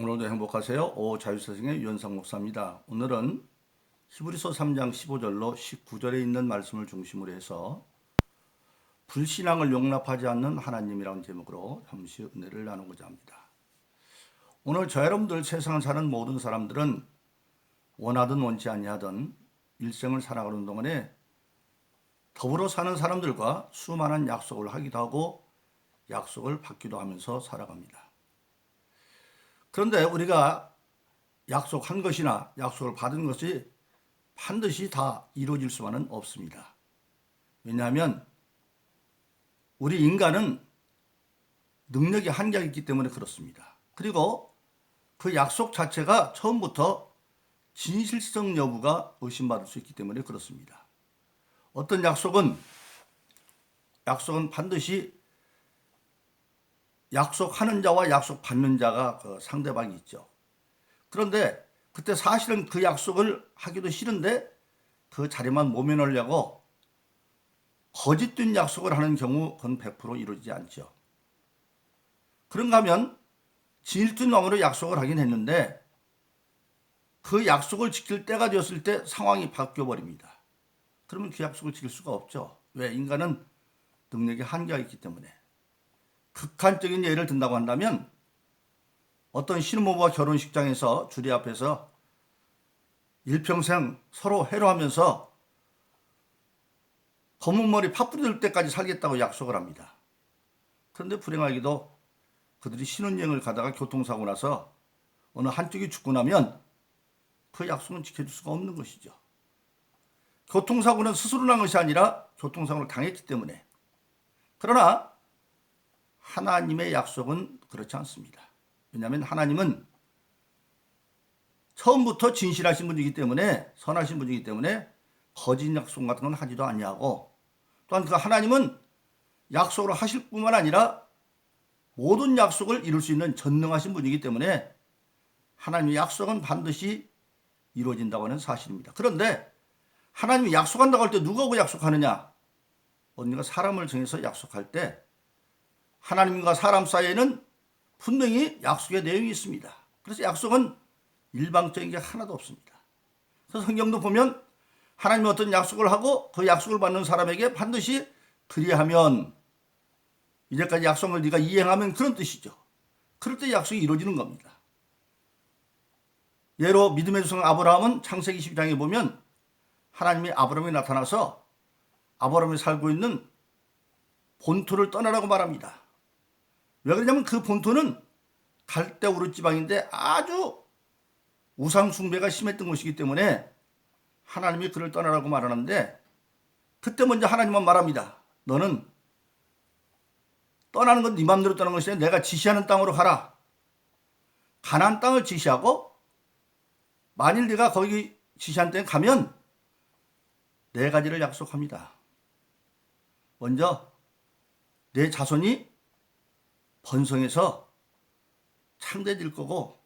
오늘도 행복하세요. 오 자유세상의 유현상 목사입니다. 오늘은 히브리서 3장 15절로 19절에 있는 말씀을 중심으로 해서 불신앙을 용납하지 않는 하나님이라는 제목으로 잠시 은혜를 나누고자 합니다. 오늘 저 여러분들 세상을 사는 모든 사람들은 원하든 원치 아니하든 일생을 살아가는 동안에 더불어 사는 사람들과 수많은 약속을 하기도 하고 약속을 받기도 하면서 살아갑니다. 그런데 우리가 약속한 것이나 약속을 받은 것이 반드시 다 이루어질 수만은 없습니다. 왜냐하면 우리 인간은 능력이 한계가 있기 때문에 그렇습니다. 그리고 그 약속 자체가 처음부터 진실성 여부가 의심받을 수 있기 때문에 그렇습니다. 어떤 약속은 약속은 반드시 약속하는 자와 약속 받는 자가 그 상대방이 있죠. 그런데 그때 사실은 그 약속을 하기도 싫은데 그 자리만 모면하려고 거짓된 약속을 하는 경우 그건 100% 이루어지지 않죠. 그런가 하면 진실된 마음으로 약속을 하긴 했는데 그 약속을 지킬 때가 되었을 때 상황이 바뀌어 버립니다. 그러면 그 약속을 지킬 수가 없죠. 왜? 인간은 능력이 한계가 있기 때문에. 극한적인 예를 든다고 한다면 어떤 신부와 결혼식장에서 주리 앞에서 일평생 서로 해로하면서 검은 머리 파뿌리 들 때까지 살겠다고 약속을 합니다. 그런데 불행하게도 그들이 신혼여행을 가다가 교통사고 나서 어느 한쪽이 죽고 나면 그 약속은 지켜줄 수가 없는 것이죠. 교통사고는 스스로 난 것이 아니라 교통사고를 당했기 때문에. 그러나 하나님의 약속은 그렇지 않습니다. 왜냐하면 하나님은 처음부터 진실하신 분이기 때문에 선하신 분이기 때문에 거짓 약속 같은 건 하지도 아니하고 또한 그 하나님은 약속을 하실 뿐만 아니라 모든 약속을 이룰 수 있는 전능하신 분이기 때문에 하나님의 약속은 반드시 이루어진다고 하는 사실입니다. 그런데 하나님이 약속한다고 할 때 누가 그 약속하느냐? 언니가 사람을 정해서 약속할 때 하나님과 사람 사이에는 분명히 약속의 내용이 있습니다. 그래서 약속은 일방적인 게 하나도 없습니다. 그래서 성경도 보면 하나님이 어떤 약속을 하고 그 약속을 받는 사람에게 반드시 그리하면 이제까지 약속을 네가 이행하면 그런 뜻이죠. 그럴 때 약속이 이루어지는 겁니다. 예로 믿음의 조상 아브라함은 창세기 12장에 보면 하나님이 아브라함에 나타나서 아브라함이 살고 있는 본토를 떠나라고 말합니다. 왜 그러냐면 그 본토는 갈대우르 지방인데 아주 우상 숭배가 심했던 곳이기 때문에 하나님이 그를 떠나라고 말하는데 그때 먼저 하나님은 말합니다. 너는 떠나는 건 네 맘대로 떠나는 것이 아니라 내가 지시하는 땅으로 가라. 가나안 땅을 지시하고 만일 네가 거기 지시한 땅에 가면 네 가지를 약속합니다. 먼저 내 자손이 번성해서 창대해질 거고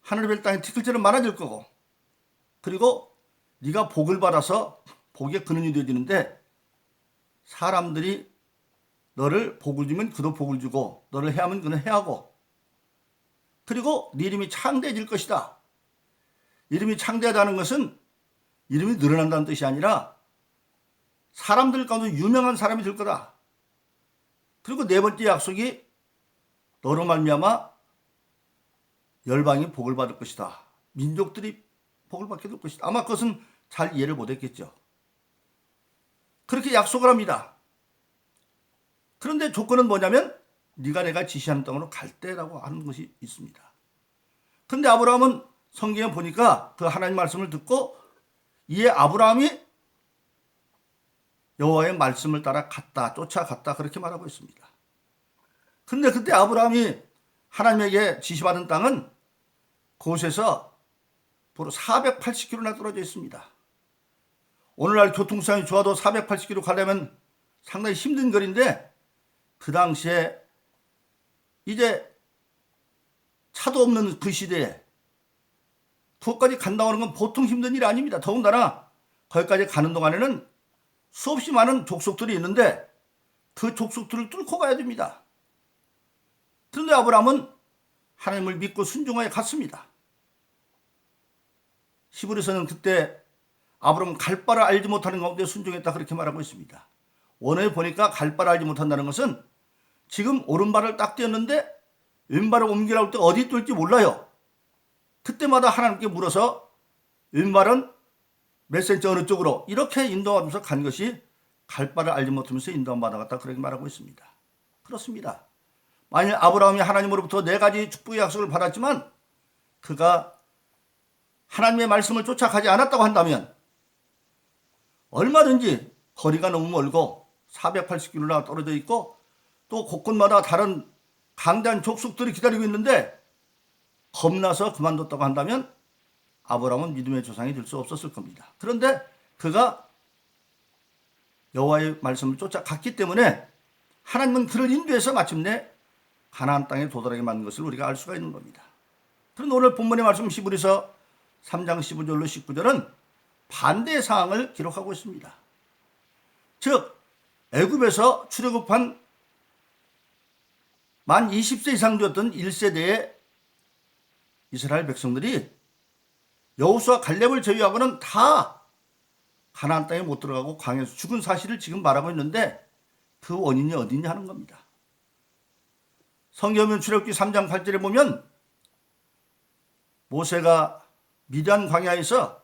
하늘의 땅에 티끌처럼 많아질 거고 그리고 네가 복을 받아서 복의 근원이 되어지는데 사람들이 너를 복을 주면 그도 복을 주고 너를 해하면 그는 해하고 그리고 네 이름이 창대해질 것이다. 이름이 창대하다는 것은 이름이 늘어난다는 뜻이 아니라 사람들 가운데 유명한 사람이 될 거다. 그리고 네 번째 약속이 너로 말미암아 열방이 복을 받을 것이다. 민족들이 복을 받게 될 것이다. 아마 그것은 잘 이해를 못했겠죠. 그렇게 약속을 합니다. 그런데 조건은 뭐냐면 네가 내가 지시하는 땅으로 갈 때라고 하는 것이 있습니다. 근데 아브라함은 성경에 보니까 그 하나님 말씀을 듣고 이에 아브라함이 여호와의 말씀을 따라 갔다 쫓아갔다 그렇게 말하고 있습니다. 근데 그때 아브라함이 하나님에게 지시받은 땅은 그곳에서 보로 480km나 떨어져 있습니다. 오늘날 교통상이 좋아도 480km 가려면 상당히 힘든 거리인데 그 당시에 이제 차도 없는 그 시대에 그것까지 간다고 하는 건 보통 힘든 일이 아닙니다. 더군다나 거기까지 가는 동안에는 수없이 많은 족속들이 있는데 그 족속들을 뚫고 가야 됩니다. 그런데 아브라함은 하나님을 믿고 순종하여 갔습니다. 시부리서는 그때 아브라함 갈 바를 알지 못하는 가운데 순종했다 그렇게 말하고 있습니다. 원어에 보니까 갈 바를 알지 못한다는 것은 지금 오른발을 딱 띄었는데 왼발을 옮기라고 때 어디 뜰지 몰라요. 그때마다 하나님께 물어서 왼발은 몇 센치 어느 쪽으로 이렇게 인도하면서 간 것이 갈 바를 알지 못하면서 인도함 받아갔다 그렇게 말하고 있습니다. 그렇습니다. 만일 아브라함이 하나님으로부터 네 가지 축복의 약속을 받았지만 그가 하나님의 말씀을 쫓아가지 않았다고 한다면 얼마든지 거리가 너무 멀고 480km나 떨어져 있고 또 곳곳마다 다른 강대한 족속들이 기다리고 있는데 겁나서 그만뒀다고 한다면 아브라함은 믿음의 조상이 될 수 없었을 겁니다. 그런데 그가 여호와의 말씀을 쫓아갔기 때문에 하나님은 그를 인도해서 마침내 가나안 땅에 도달하게 만든 것을 우리가 알 수가 있는 겁니다. 그런데 오늘 본문의 말씀 시부리서 3장 15절로 19절은 반대의 상황을 기록하고 있습니다. 즉 애굽에서 출애굽한 만 20세 이상 되었던 1세대의 이스라엘 백성들이 여호수아 갈렙을 제외하고는 다 가나안 땅에 못 들어가고 광야에서 죽은 사실을 지금 말하고 있는데 그 원인이 어디냐 하는 겁니다. 성경면 출애굽기 3장 8절에 보면 모세가 미디안 광야에서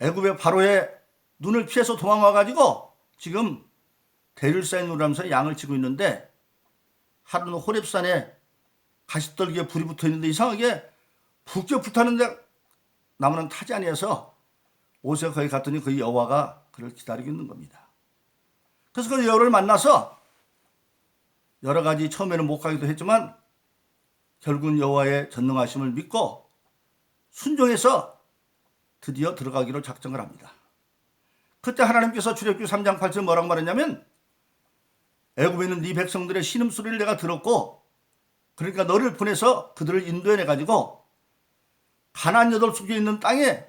애굽의 바로의 눈을 피해서 도망와 가지고 지금 누라면서 양을 치고 있는데 하루는 호렙산에 가시떨기에 불이 붙어 있는데 이상하게 북게 불타는데 나무는 타지 아니어서 모세가 거기 갔더니 그 여호와가 그를 기다리고 있는 겁니다. 그래서 그 여호를 만나서 여러 가지 처음에는 못 가기도 했지만 결국은 여호와의 전능하심을 믿고 순종해서 드디어 들어가기로 작정을 합니다. 그때 하나님께서 출애굽기 3장 8절 뭐라고 말했냐면 애굽에 있는 네 백성들의 신음소리를 내가 들었고 그러니까 너를 보내서 그들을 인도해 내 가지고 가나안 여덟 속에 있는 땅에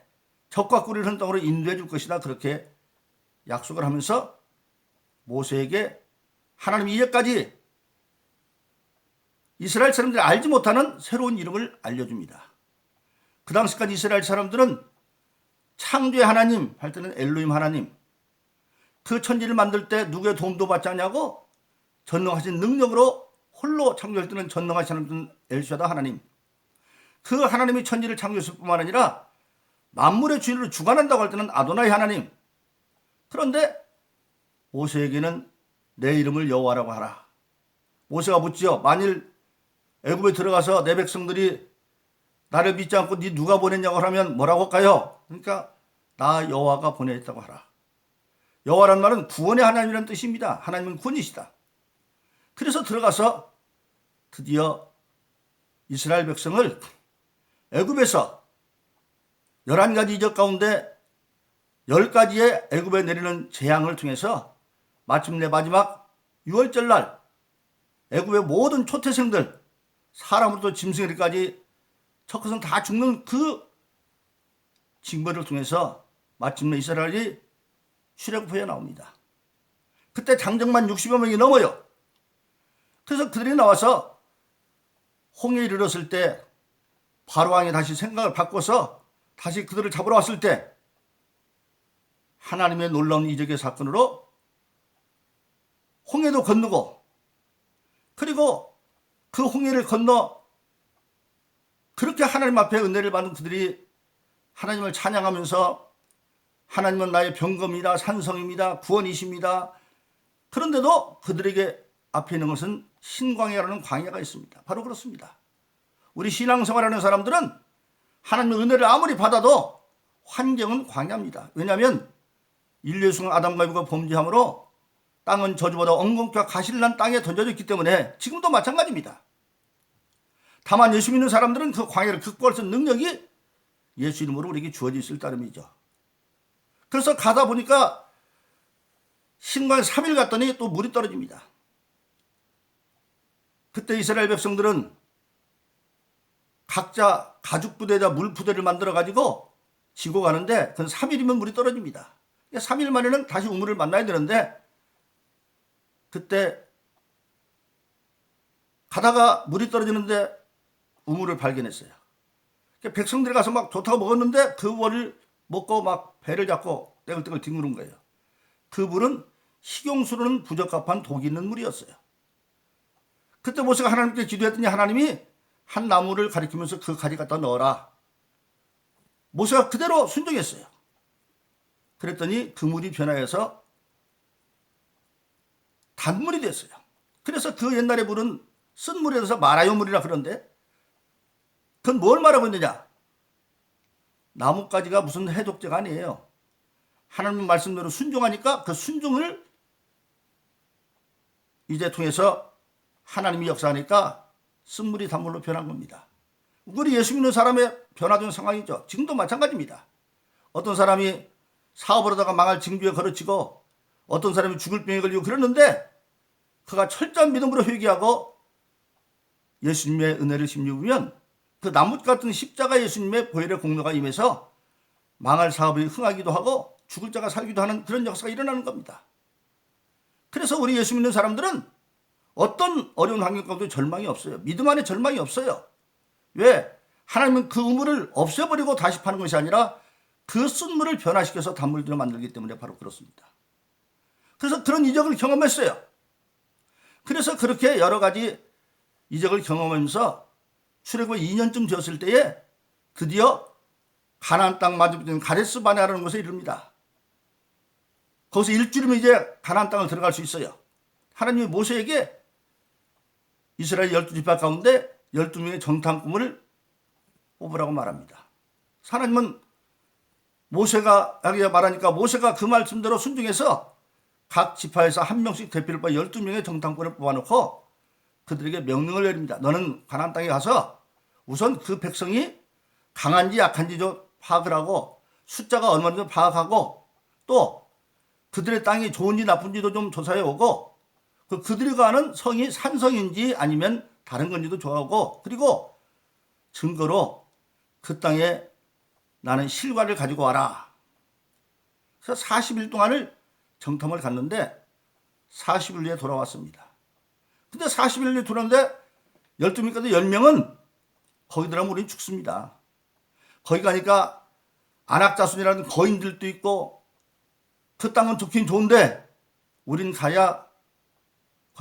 적과 꿀을 흐른 땅으로 인도해 줄 것이다 그렇게 약속을 하면서 모세에게 하나님 이제까지 이스라엘 사람들이 알지 못하는 새로운 이름을 알려줍니다. 그 당시까지 이스라엘 사람들은 창조의 하나님 할 때는 엘로임 하나님 그 천지를 만들 때 누구의 도움도 받지 않냐고 전능하신 능력으로 홀로 창조할 때는 전능하신 하나님 엘샤다 하나님 그 하나님이 천지를 창조했을 뿐만 아니라 만물의 주인으로 주관한다고 할 때는 아도나이 하나님 그런데 모세에게는 내 이름을 여호와라고 하라 모세가 묻지요 만일 애굽에 들어가서 내 백성들이 나를 믿지 않고 네 누가 보냈냐고 하면 뭐라고 할까요? 그러니까 나 여호와가 보냈다고 하라. 여호와란 말은 구원의 하나님이라는 뜻입니다. 하나님은 구원이시다. 그래서 들어가서 드디어 이스라엘 백성을 애굽에서 11가지 이적 가운데 10가지의 애굽에 내리는 재앙을 통해서 마침내 마지막 6월절 날 애굽의 모든 초태생들 사람으로부터 짐승에까지 척것은 다 죽는 그 징벌을 통해서 마침내 이스라엘이 출애굽해 나옵니다. 그때 장정만 60여 명이 넘어요. 그래서 그들이 나와서 홍해에 이르렀을 때 바로왕이 다시 생각을 바꿔서 다시 그들을 잡으러 왔을 때 하나님의 놀라운 이적의 사건으로 홍해도 건너고 그리고 그 홍해를 건너 그렇게 하나님 앞에 은혜를 받은 그들이 하나님을 찬양하면서 하나님은 나의 병검이다, 산성입니다, 구원이십니다. 그런데도 그들에게 앞에 있는 것은 신광야라는 광야가 있습니다. 바로 그렇습니다. 우리 신앙생활하는 사람들은 하나님의 은혜를 아무리 받아도 환경은 광야입니다. 왜냐하면 인류의 순간 아담과 이브가 범죄함으로 땅은 저주보다 엉겅퀴와 가실난 땅에 던져졌기 때문에 지금도 마찬가지입니다. 다만 예수 믿는 사람들은 그 광야를 극복할 수 있는 능력이 예수 이름으로 우리에게 주어져 있을 따름이죠. 그래서 가다 보니까 신광 3일 갔더니 또 물이 떨어집니다. 그때 이스라엘 백성들은 각자 가죽 부대에다 물 부대를 만들어 가지고 지고 가는데 그건 3일이면 물이 떨어집니다. 3일 만에는 다시 우물을 만나야 되는데 그때 가다가 물이 떨어지는데 우물을 발견했어요. 백성들이 가서 막 좋다고 먹었는데 그 물을 먹고 막 배를 잡고 떼글떼글 뒹구는 거예요. 그 물은 식용수로는 부적합한 독이 있는 물이었어요. 그때 모세가 하나님께 기도했더니 하나님이 한 나무를 가리키면서 그 가지 갖다 넣어라. 모세가 그대로 순종했어요. 그랬더니 그 물이 변화해서 단물이 됐어요. 그래서 그 옛날에 물은 쓴 물에 서 마라요 물이라 그런데 그건 뭘 말하고 있느냐? 나뭇가지가 무슨 해독제가 아니에요. 하나님 말씀대로 순종하니까 그 순종을 이제 통해서 하나님이 역사하니까 쓴물이 단물로 변한 겁니다. 우리 예수 믿는 사람의 변화된 상황이죠. 지금도 마찬가지입니다. 어떤 사람이 사업을 하다가 망할 징조에 걸어치고 어떤 사람이 죽을 병에 걸리고 그랬는데 그가 철저한 믿음으로 회개하고 예수님의 은혜를 힘입으면 그 나뭇 같은 십자가 예수님의 보혈의 공로가 임해서 망할 사업이 흥하기도 하고 죽을 자가 살기도 하는 그런 역사가 일어나는 겁니다. 그래서 우리 예수 믿는 사람들은 어떤 어려운 환경 가운데 절망이 없어요. 믿음 안에 절망이 없어요. 왜? 하나님은 그 우물을 없애버리고 다시 파는 것이 아니라 그 쓴물을 변화시켜서 단물들을 만들기 때문에 바로 그렇습니다. 그래서 그런 이적을 경험했어요. 그래서 그렇게 여러 가지 이적을 경험하면서 출애굽 2년쯤 되었을 때에 드디어 가나안 땅 마주보는 가레스 바네라는 곳에 이릅니다. 거기서 일주일이면 이제 가나안 땅을 들어갈 수 있어요. 하나님이 모세에게 이스라엘 열두 지파 가운데 열두 명의 정탐 꿈을 뽑으라고 말합니다. 하나님은 모세가 여기 말하니까 모세가 그 말씀대로 순종해서 각 지파에서 한 명씩 대표를 뽑아 열두 명의 정탐꾼을 뽑아놓고 그들에게 명령을 내립니다. 너는 가나안 땅에 가서 우선 그 백성이 강한지 약한지 좀 파악을 하고 숫자가 얼마나 파악하고 또 그들의 땅이 좋은지 나쁜지도 좀 조사해 오고 그 그들이 가는 성이 산성인지 아니면 다른 건지도 좋아하고 그리고 증거로 그 땅에 나는 실과를 가지고 와라. 그래서 40일 동안을 정탐을 갔는데 40일 후에 돌아왔습니다. 근데 40일 후에 돌아왔는데 12명 가도 10명은 거기 들어가면 우리 죽습니다. 거기 가니까 안악자손이라는 거인들도 있고 그 땅은 좋긴 좋은데 우린 가야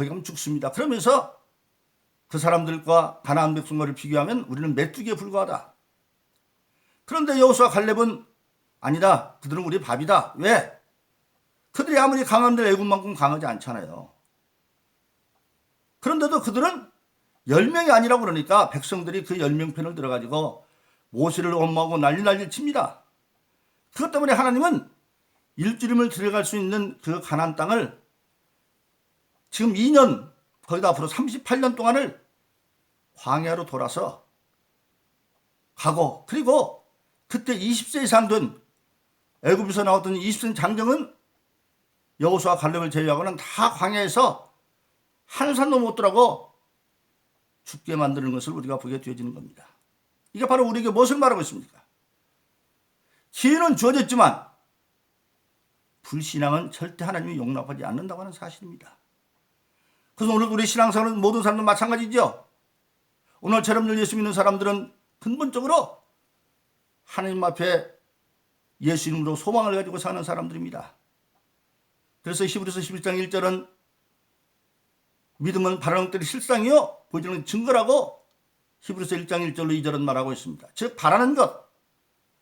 거기 가면 죽습니다. 그러면서 그 사람들과 가나안 백성과를 비교하면 우리는 메뚜기에 불과하다. 그런데 여호수아 갈렙은 아니다. 그들은 우리 밥이다. 왜? 그들이 아무리 강한들 애국만큼 강하지 않잖아요. 그런데도 그들은 10명이 아니라고 그러니까 백성들이 그 10명 편을 들어가지고 모세를 엄마하고 난리 난리 칩니다. 그것 때문에 하나님은 일주림을 들어갈 수 있는 그 가난 땅을 지금 2년 거기다 앞으로 38년 동안을 광야로 돌아서 가고 그리고 그때 20세 이상 된 애굽에서 나왔던 20세 장정은 여호수아 갈렙을 제외하고는 다 광야에서 한 산도 못 들어가고 죽게 만드는 것을 우리가 보게 되어지는 겁니다. 이게 바로 우리에게 무엇을 말하고 있습니까? 기회는 주어졌지만 불신앙은 절대 하나님이 용납하지 않는다고 하는 사실입니다. 그래서 오늘 우리 신앙생활은 모든 사람도 마찬가지죠. 오늘처럼 예수 믿는 사람들은 근본적으로 하나님 앞에 예수 이름으로 소망을 가지고 사는 사람들입니다. 그래서 히브리서 11장 1절은 믿음은 바라는 것들이 실상이요 보여주는 증거라고 히브리서 1장 1절로 2절은 말하고 있습니다. 즉 바라는 것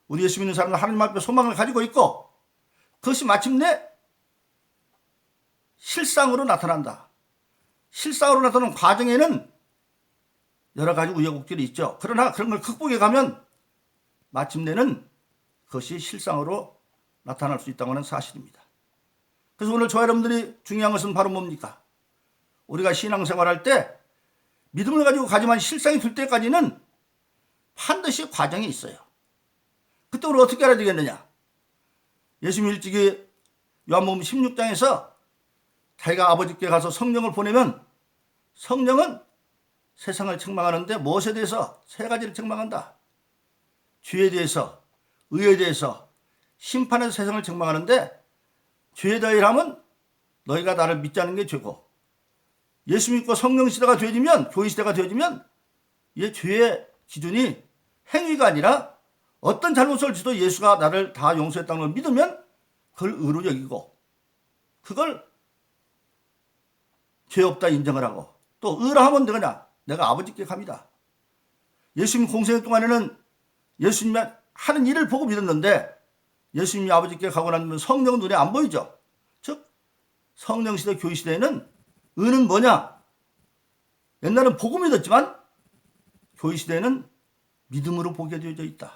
우리 예수 믿는 사람은 하나님 앞에 소망을 가지고 있고 그것이 마침내 실상으로 나타난다. 실상으로 나타나는 과정에는 여러 가지 우여곡절이 있죠. 그러나 그런 걸 극복해 가면 마침내는 그것이 실상으로 나타날 수 있다고 하는 사실입니다. 그래서 오늘 저 여러분들이 중요한 것은 바로 뭡니까? 우리가 신앙생활할 때 믿음을 가지고 가지만 실상이 될 때까지는 반드시 과정이 있어요. 그때 우리 어떻게 알아야 되겠느냐? 예수님 일찍이 요한복음 16장에서 자기가 아버지께 가서 성령을 보내면 성령은 세상을 책망하는데 무엇에 대해서 세 가지를 책망한다. 죄에 대해서, 의에 대해서, 심판에서 세상을 책망하는데 죄에 대하면 너희가 나를 믿지 않는 게 죄고 예수 믿고 성령 시대가 되어지면 교회 시대가 되어지면 이 죄의 기준이 행위가 아니라 어떤 잘못을 지도 예수가 나를 다 용서했다는 걸 믿으면 그걸 의로 여기고 그걸 죄 없다 인정을 하고 또 의로 하면 되거냐 내가 아버지께 갑니다. 예수님 공생 동안에는 예수님 하는 일을 보고 믿었는데 예수님이 아버지께 가고 나면 성령 눈에 안 보이죠. 즉 성령 시대 교회 시대에는 의는 뭐냐? 옛날은 보고 믿었지만 교회 시대에는 믿음으로 보게 되어져 있다.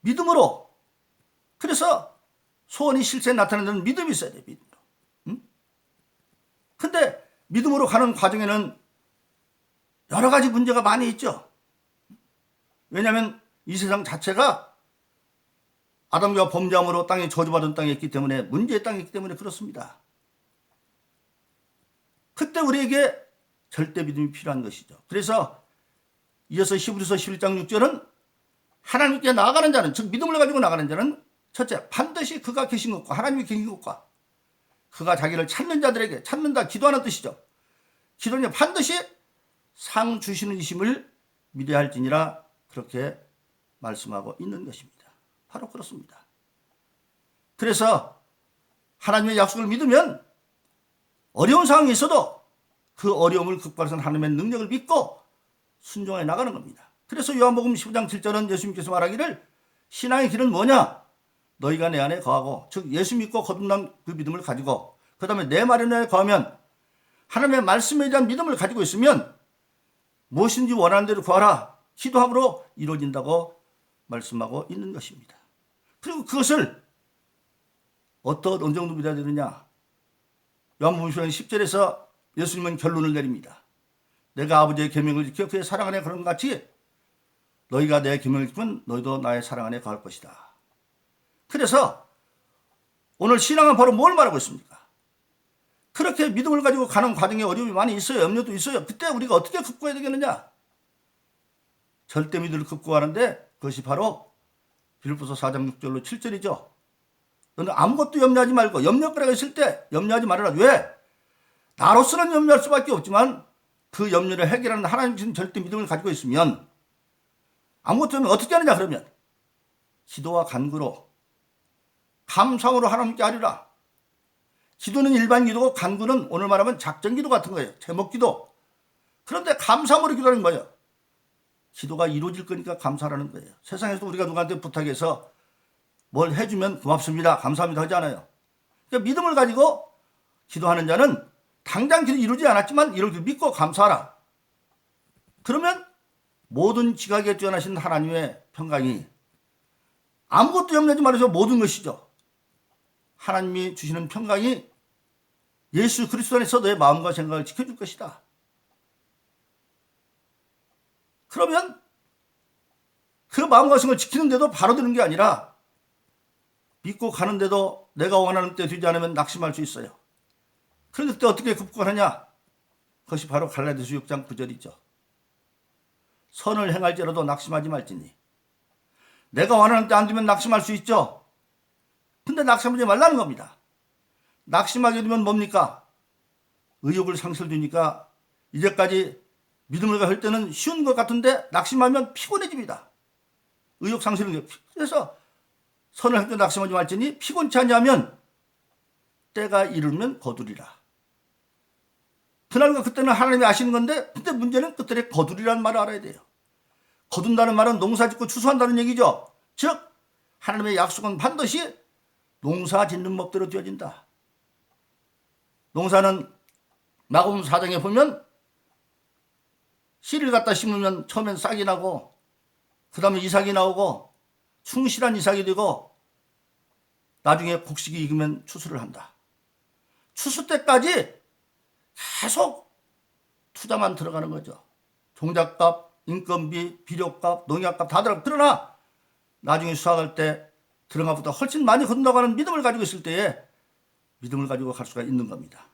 믿음으로. 그래서 소원이 실제 나타내는 믿음이 있어야 돼. 응? 근데 믿음으로 가는 과정에는 여러 가지 문제가 많이 있죠. 왜냐하면 이 세상 자체가 아담과 범죄함으로 땅에 저주받은 땅에 있기 때문에 문제의 땅에 있기 때문에 그렇습니다. 그때 우리에게 절대 믿음이 필요한 것이죠. 그래서 이어서 히브리서 11장 6절은 하나님께 나아가는 자는 즉 믿음을 가지고 나가는 자는 첫째 반드시 그가 계신 것과 하나님이 계신 것과 그가 자기를 찾는 자들에게 찾는다 기도하는 뜻이죠. 기도는 반드시 상 주시는 이심을 믿어야 할지니라 그렇게 말씀하고 있는 것입니다. 바로 그렇습니다. 그래서 하나님의 약속을 믿으면 어려운 상황이 있어도 그 어려움을 극복하는 하나님의 능력을 믿고 순종해 나가는 겁니다. 그래서 요한복음 15장 7절은 예수님께서 말하기를 신앙의 길은 뭐냐? 너희가 내 안에 거하고 즉 예수 믿고 거듭난 그 믿음을 가지고 그 다음에 내 마련에 거하면 하나님의 말씀에 대한 믿음을 가지고 있으면 무엇인지 원하는 대로 구하라 기도함으로 이루어진다고 말씀하고 있는 것입니다. 그리고 그것을 어떤 어느 정도 믿어야 되느냐? 요한복음 10절에서 예수님은 결론을 내립니다. 내가 아버지의 계명을 지켜 그의 사랑 안에 그런 것 같이 너희가 내 계명을 지키면 너희도 나의 사랑 안에 거할 것이다. 그래서 오늘 신앙은 바로 뭘 말하고 있습니까? 그렇게 믿음을 가지고 가는 과정에 어려움이 많이 있어요. 염려도 있어요. 그때 우리가 어떻게 극복해야 되겠느냐? 절대 믿음을 극복하는데 그것이 바로 빌보서 4장 6절로 7절이죠. 너는 아무것도 염려하지 말고 염려거리가 있을 때 염려하지 말아라. 왜? 나로서는 염려할 수밖에 없지만 그 염려를 해결하는 하나님 주신 절대 믿음을 가지고 있으면 아무것도 없면 어떻게 하느냐 그러면 기도와 간구로 감상으로 하나님께 하리라. 기도는 일반 기도고 간구는 오늘 말하면 작전 기도 같은 거예요. 제목 기도. 그런데 감사함으로 기도하는 거예요. 기도가 이루어질 거니까 감사라는 거예요. 세상에서 우리가 누구한테 부탁해서 뭘 해주면 고맙습니다. 감사합니다 하지 않아요. 그러니까 믿음을 가지고 기도하는 자는 당장 기도 이루지 않았지만 이를 믿고 감사하라. 그러면 모든 지각에 뛰어나신 하나님의 평강이 아무것도 염려하지 말아서 모든 것이죠. 하나님이 주시는 평강이 예수 그리스도 안에서 너의 마음과 생각을 지켜줄 것이다. 그러면 그 마음과 생각을 지키는데도 바로 되는 게 아니라 믿고 가는데도 내가 원하는 때 되지 않으면 낙심할 수 있어요. 그런데 그때 어떻게 극복하느냐? 그것이 바로 갈라디아서 6장 9절이죠. 선을 행할지라도 낙심하지 말지니. 내가 원하는 때 안 되면 낙심할 수 있죠. 근데 낙심하지 말라는 겁니다. 낙심하게 되면 뭡니까? 의욕을 상실되니까 이제까지 믿음을 할 때는 쉬운 것 같은데 낙심하면 피곤해집니다. 의욕 상실은 게. 그래서 선을 할 때 낙심하지 말지니 피곤치 않냐면 때가 이르면 거두리라. 그날과 그때는 하나님이 아시는 건데 근데 문제는 그때의 거두리라는 말을 알아야 돼요. 거둔다는 말은 농사 짓고 추수한다는 얘기죠. 즉 하나님의 약속은 반드시 농사 짓는 법대로 되어진다. 농사는 마금 사장에 보면 씨를 갖다 심으면 처음엔 싹이 나고 그 다음에 이삭이 나오고 충실한 이삭이 되고 나중에 곡식이 익으면 추수를 한다. 추수 때까지 계속 투자만 들어가는 거죠. 종잣값, 인건비, 비료값, 농약값 다 들어가. 그러나 나중에 수확할 때 들어가보다 훨씬 많이 건너가는 믿음을 가지고 있을 때에 믿음을 가지고 갈 수가 있는 겁니다.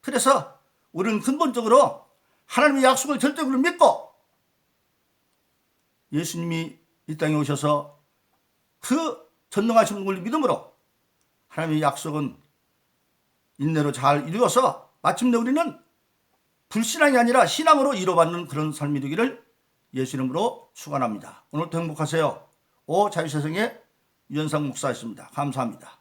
그래서 우리는 근본적으로 하나님의 약속을 절대적으로 믿고 예수님이 이 땅에 오셔서 그 전능하신 분을 믿음으로 하나님의 약속은 인내로 잘 이루어서 마침내 우리는 불신앙이 아니라 신앙으로 이루어받는 그런 삶이 되기를 예수 이름으로 축원합니다. 오늘도 행복하세요. 오 자유세상에 윤상 목사였습니다. 감사합니다.